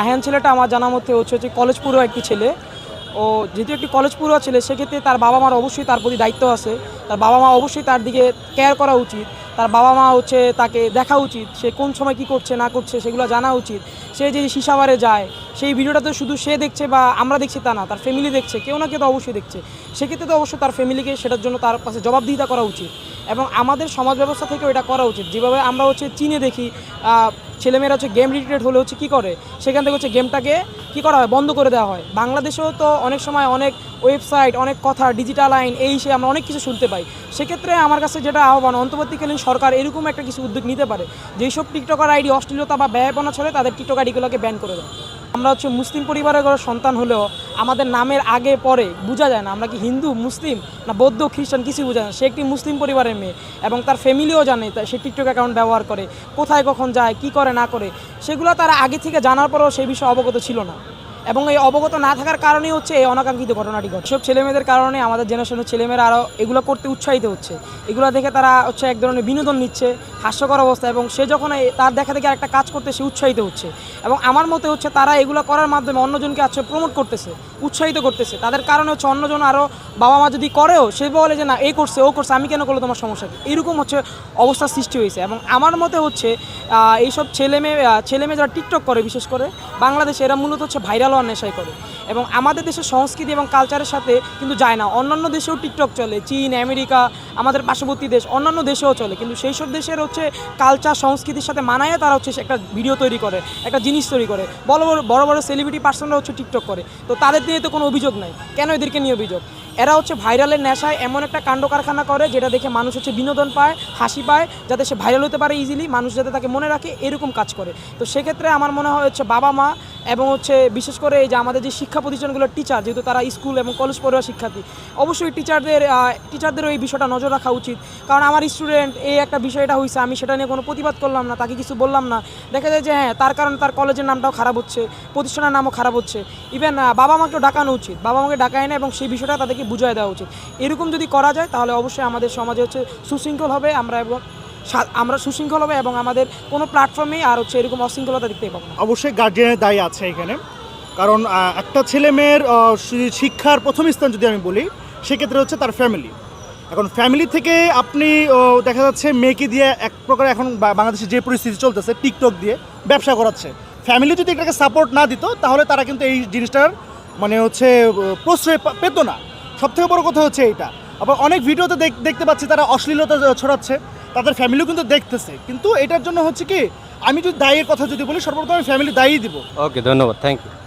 আহান ছেলেটা আমার জানা মতে হচ্ছে হচ্ছে কলেজ পড়ুয়া একটি ছেলে। ও যেহেতু একটি কলেজ পড়ুয়া ছেলে, সেক্ষেত্রে তার বাবা মার অবশ্যই তার প্রতি দায়িত্ব আছে। তার বাবা মা অবশ্যই তার দিকে কেয়ার করা উচিত। তার বাবা মা হচ্ছে তাকে দেখা উচিত, সে কোন সময় কি করছে, না করছে, সেগুলো জানা উচিত। সে যে সিসাবারে যায়, সেই ভিডিওটা তো শুধু সে দেখছে বা আমরা দেখছি তা না, তার ফ্যামিলি দেখছে, কেউ না কেউ তো অবশ্যই দেখছে। সেক্ষেত্রে তো অবশ্যই তার ফ্যামিলিকে সেটার জন্য তার কাছে জবাবদিহিতা করা উচিত। এবং আমাদের সমাজ ব্যবস্থা থেকেও এটা করা উচিত। যেভাবে আমরা হচ্ছে চীনে দেখি ছেলেমেয়েরা হচ্ছে গেম রিলেটেড হলে হচ্ছে কী করে? সেখান থেকে হচ্ছে গেমটাকে কী করা হয়? বন্ধ করে দেওয়া হয়। বাংলাদেশেও তো অনেক সময় অনেক ওয়েবসাইট অনেক কথা ডিজিটাল আইন এই সে আমরা অনেক কিছু শুনতে পাই। সেক্ষেত্রে আমার কাছে যেটা আহ্বান, অন্তর্বর্তীকালীন সরকার এরকম একটা কিছু উদ্যোগ নিতে পারে, যেসব টিকটকার আইডি অশ্লীলতা বা ব্যয়পনা ছড়ে তাদের টিকটক আইডিগুলোকে ব্যান করে দেয় আমরা হচ্ছে মুসলিম পরিবারের ঘরের সন্তান হলেও আমাদের নামের আগে পরে বোঝা যায় না। আমরা কি হিন্দু, মুসলিম না বৌদ্ধ, খ্রিস্টান কিছু বোঝা না। সে একটি মুসলিম পরিবারের মেয়ে এবং তার ফ্যামিলিও জানে সে টিকটক অ্যাকাউন্ট ব্যবহার করে, কোথায় কখন যায়, কি করে, না করে। সেগুলো তারা আগে থেকে জানার পরেও সেই বিষয়ে অবগত ছিল না। এবং এই অবগত না থাকার কারণেই হচ্ছে এই অনাকাঙ্ক্ষিত ঘটনাটি ঘটে। সব ছেলেমেয়েদের কারণে আমাদের জেনারেশনের ছেলেমেয়েরা আরও এগুলো করতে উৎসাহিত হচ্ছে। এগুলো দেখে তারা হচ্ছে এক ধরনের বিনোদন নিচ্ছে, হাস্যকর অবস্থা এবং সে যখন তার দেখা দেখে একটা কাজ করতে সে উৎসাহিত হচ্ছে। এবং আমার মতে হচ্ছে তারা এগুলো করার মাধ্যমে অন্যজনকে আজকে প্রমোট করতেছে। উৎসাহিত করতেছে। তাদের কারণে হচ্ছে অন্যজন আরও বাবা মা যদি করেও সে বলে যে, না, এই করছে, ও করছে, আমি কেন করল তোমার সমস্যা? এরকম হচ্ছে অবস্থার সৃষ্টি হয়েছে। এবং আমার মতে হচ্ছে এইসব ছেলেমেয়ে ছেলেমেয়ে ছেলে মেয়ে যারা টিকটক করে, বিশেষ করে, বাংলাদেশে এরা মূলত হচ্ছে ভাইরাল হওয়ার করে। এবং আমাদের দেশের সংস্কৃতি এবং কালচারের সাথে কিন্তু যায় না। অন্যান্য দেশেও টিকটক চলে, চীন, আমেরিকা, আমাদের পার্শ্ববর্তী দেশ, অন্যান্য দেশেও চলে। কিন্তু সেই সব দেশের হচ্ছে কালচার সংস্কৃতির সাথে মানায় তারা হচ্ছে একটা ভিডিও তৈরি করে, একটা জিনিস তৈরি করে। বড় বড় বড় বড় সেলিব্রিটি পার্সনরা হচ্ছে টিকটক করে। তো তাদের নিয়ে তো কোনো অভিযোগ নাই। কেন এদেরকে নিয়ে অভিযোগ? এরা হচ্ছে ভাইরালের নেশায় এমন একটা কাণ্ড কারখানা করে, যেটা দেখে মানুষ হচ্ছে বিনোদন পায়, হাসি পায়, যাতে সে ভাইরাল হতে পারে ইজিলি মানুষ যাতে তাকে মনে রাখে, এরকম কাজ করে। তো সেক্ষেত্রে আমার মনে হয় হচ্ছে বাবা মা এবং হচ্ছে বিশেষ করে এই যে আমাদের যে শিক্ষা প্রতিষ্ঠানগুলোর টিচার যেহেতু তারা স্কুল এবং কলেজ পড়ুয়া শিক্ষার্থী, অবশ্যই টিচারদের টিচারদেরও এই বিষয়টা নজর রাখা উচিত। কারণ আমার স্টুডেন্ট এই একটা বিষয়টা হয়েছে আমি সেটা নিয়ে কোনো প্রতিবাদ করলাম না, তাকে কিছু বললাম না। দেখা যায় যে হ্যাঁ তার কারণে তার কলেজের নামটাও খারাপ হচ্ছে, প্রতিষ্ঠানের নামও খারাপ হচ্ছে। ইভেন বাবা মাকেও ডাকানো উচিত, বাবা মাকে ডাকায় না এবং সেই বিষয়টা তাদেরকে বুঝিয়ে দেওয়া উচিত। এরকম যদি করা যায়, তাহলে অবশ্যই আমাদের সমাজে হচ্ছে সুশৃঙ্খল হবে, আমরা এবং আমরা সুশৃঙ্খল হবে এবং আমাদের কোনো প্ল্যাটফর্মে আর হচ্ছে এরকম অশৃঙ্খলতা দেখতে পাবো অবশ্যই গার্জিয়ানের দায়ী আছে এখানে। কারণ একটা ছেলে মেয়ের শিক্ষার প্রথম স্থান যদি আমি বলি, সেক্ষেত্রে হচ্ছে তার ফ্যামিলি এখন ফ্যামিলি থেকে আপনি দেখা যাচ্ছে মেয়েকে দিয়ে এক প্রকার এখন বাংলাদেশে যে পরিস্থিতি চলতেছে টিকটক দিয়ে ব্যবসা করাচ্ছে। ফ্যামিলি যদি এটাকে সাপোর্ট না দিত, তাহলে তারা কিন্তু এই জিনিসটার মানে হচ্ছে প্রশ্রয় পেত না। সব থেকে বড় কথা হচ্ছে এইটা। আবার অনেক ভিডিওতে দেখ- দেখতে পাচ্ছি তারা অশ্লীলতা ছড়াচ্ছে, তাদের ফ্যামিলিও কিন্তু দেখতেছে। কিন্তু এটার জন্য হচ্ছে কি, আমি যদি দায়ের কথা যদি বলি, সর্বপ্রথম আমি ফ্যামিলি দায়ী দিব। ওকে ধন্যবাদ থ্যাংক ইউ